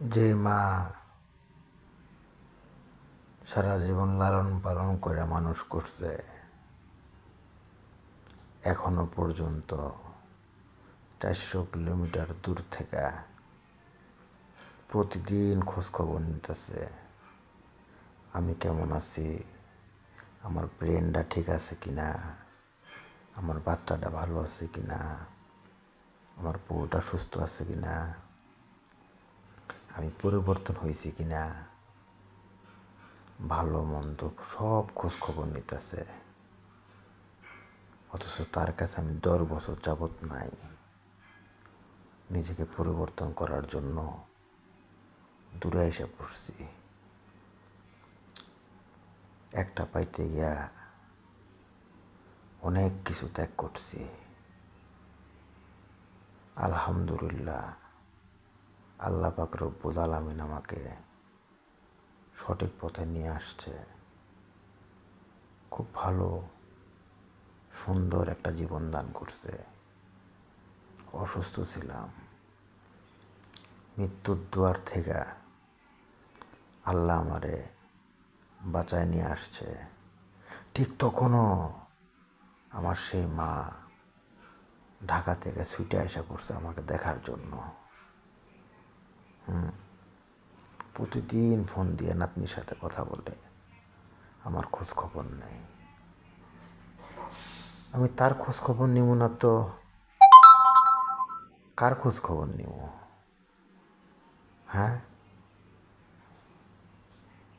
যে মা সারা জীবন লালন পালন করে মানুষ করছে, এখনও পর্যন্ত চারশো কিলোমিটার দূর থেকে প্রতিদিন খোঁজখবর নিতেছে, আমি কেমন আছি, আমার ব্রেনটা ঠিক আছে কিনা, আমার বাচ্চাটা ভালো আছে কিনা, আমার বউটা সুস্থ আছে কিনা। আমি পরিবর্তন হয়েছি কিনা ভালো, মন্দ, সব খোঁজ খবর নিতেছে। অথচ তার কাছে আমি দশ বছর যাবৎ নাই। নিজেকে পরিবর্তন করার জন্য দূরে এসে পড়ছি। একটা পাইতে গিয়া অনেক কিছু ত্যাগ করছি। আলহামদুলিল্লাহ। আল্লাহ পাক রব্বুল আলমিন আমাকে সঠিক পথে নিয়ে আসছে। খুব ভালো, সুন্দর একটা জীবন দান করছে। অসুস্থ ছিলাম। মৃত্যুর দুয়ার থেকে আল্লাহ আমারে বাঁচায় নিয়ে আসছে। ঠিক তখনও আমার সেই মা ঢাকা থেকে ছুটে আসা করছে আমাকে দেখার জন্য। প্রতিদিন ফোন দিয়ে নাতনির সাথে কথা বলে, আমার খোঁজ খবর নেই আমি তার খোঁজ খবর নিব না তো? কার খোঁজ খবর নিব? হ্যাঁ?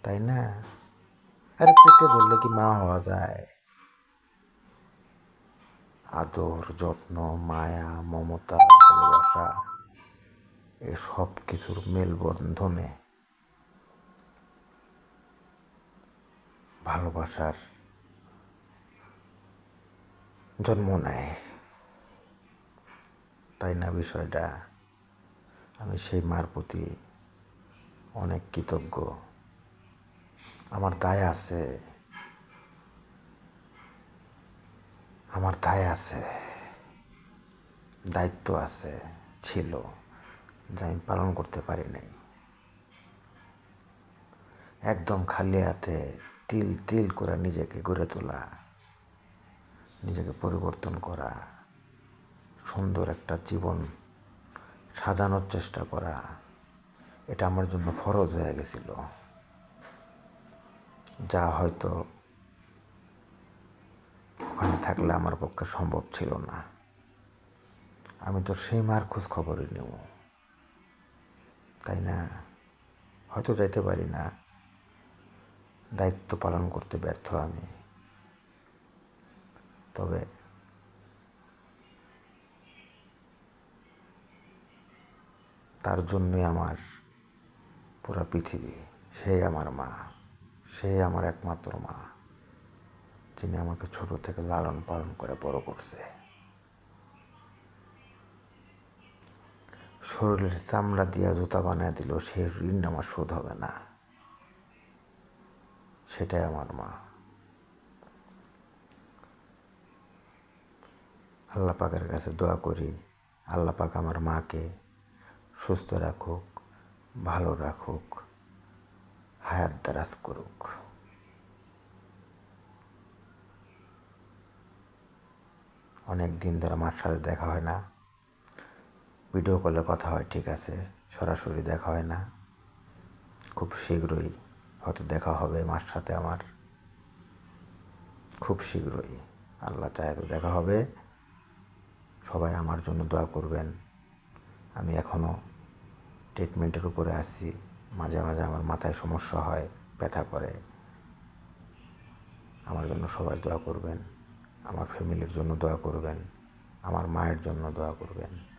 তাই না? আরে পেটে ধরলে কি মা হওয়া যায়? আদর, যত্ন, মায়া, মমতা, ভালোবাসা। এ সব কিছুর মেলবন্ধনে ভালোবাসার জন্ম নেয়। তাই না বিষয়টা? আমি সেই মার প্রতি অনেক কৃতজ্ঞ। আমার দায় আছে। আমার দায় আছে। দায়িত্ব আছে, ছিল। যা আমি পালন করতে পারি নাই। একদম খালি হাতে তিল তিল করে নিজেকে গড়ে তোলা, নিজেকে পরিবর্তন করা, সুন্দর একটা জীবন সাজানোর চেষ্টা করা, এটা আমার জন্য ফরজ হয়ে গেছিল। যা হয়তো ওখানে থাকলে আমার পক্ষে সম্ভব ছিল না। আমি তো সেই মার খোঁজ খবরই নেব। তাই না? হয়তো যাইতে পারি না। দায়িত্ব পালন করতে ব্যর্থ আমি। তবে তার জন্যই আমার পুরা পৃথিবী। সেই আমার মা। সেই আমার একমাত্র মা, যিনি আমাকে ছোট থেকে লালন পালন করে বড় করছে। শরীরের চামড়া দিয়া জুতা বানিয়ে দিল সেই ঋণ আমার শোধ হবে না। সেটাই আমার মা। আল্লাহ পাকের কাছে দোয়া করি, আল্লাহ পাক আমার মাকে সুস্থ রাখুক, ভালো রাখুক, হায়াত দারাজ করুক। অনেক দিন ধরে মার সাথে দেখা হয় না। ভিডিও কলে কথা হয়, ঠিক আছে? সরাসরি দেখা হয় না। খুব শীঘ্রই হয়তো দেখা হবে মার সাথে আমার। খুব শীঘ্রই। আল্লাহ চায় তো দেখা হবে। সবাই আমার জন্য দোয়া করবেন। আমি এখনও ট্রিটমেন্টের উপরে আছি। মাঝে মাঝে আমার মাথায় সমস্যা হয়, ব্যথা করে। আমার জন্য সবাই দোয়া করবেন। আমার ফ্যামিলির জন্য দোয়া করবেন। আমার মায়ের জন্য দোয়া করবেন।